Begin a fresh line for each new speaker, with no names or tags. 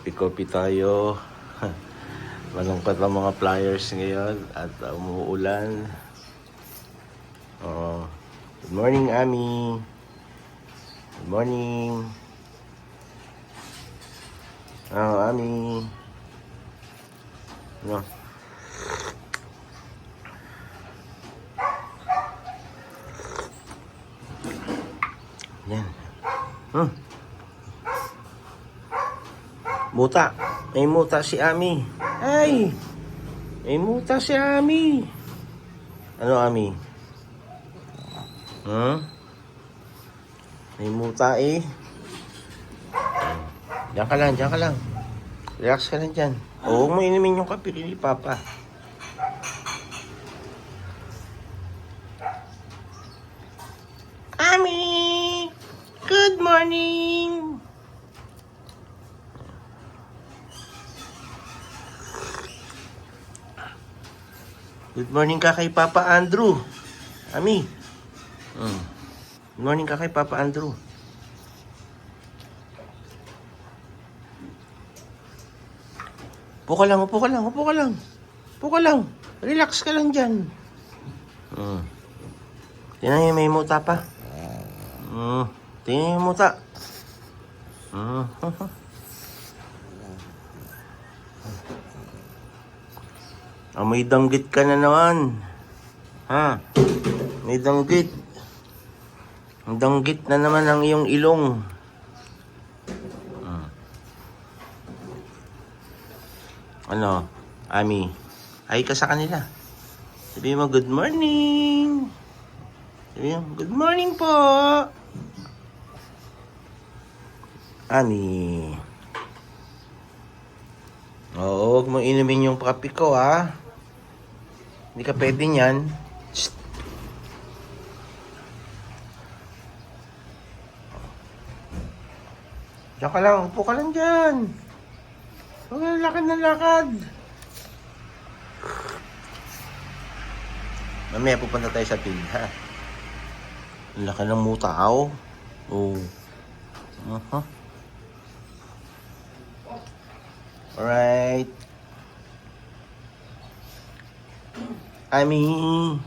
Kopi-kopi tayo. Malungkot ang mga flyers ngayon at uh, umuulan. Oh. Good morning, Ami. Good morning. Oh, Ami. No. Yan. Hmm. Muta. May muta si Ami. Ay! May muta si Ami. Ano, Ami? Hmm? May muta eh. Diyan ka lang, diyan ka lang. Relax ka lang dyan. O, huwag mo inumin yung kape ni Papa. Ami! Good morning! Good morning ka kay Papa Andrew. Ami. Mm. Good morning ka kay Papa Andrew. Upo ka lang, upo ka lang, upo ka lang. Upo ka lang. Relax ka lang dyan. Mm. Tingnan niyo, may muta pa. Mm. Tingnan niyo yung muta. Mm. Ah, may danggit ka na naman. Ha? May danggit. Ang danggit na naman ang iyong ilong. Hmm. Ano? Ami, hi ka sa kanila. Sabi mo, good morning. Sabi mo, good morning po. Ami. Oo, huwag mo inumin yung kape ko, ha? Hindi ka pwede niyan. Shh. Diyan ka lang, upo ka lang dyan. Huwag kang lakad na lakad. Mamaya pupunta tayo sa field, ha? Laki ng mutaw. Oo. Uh-huh. Alright. I mean,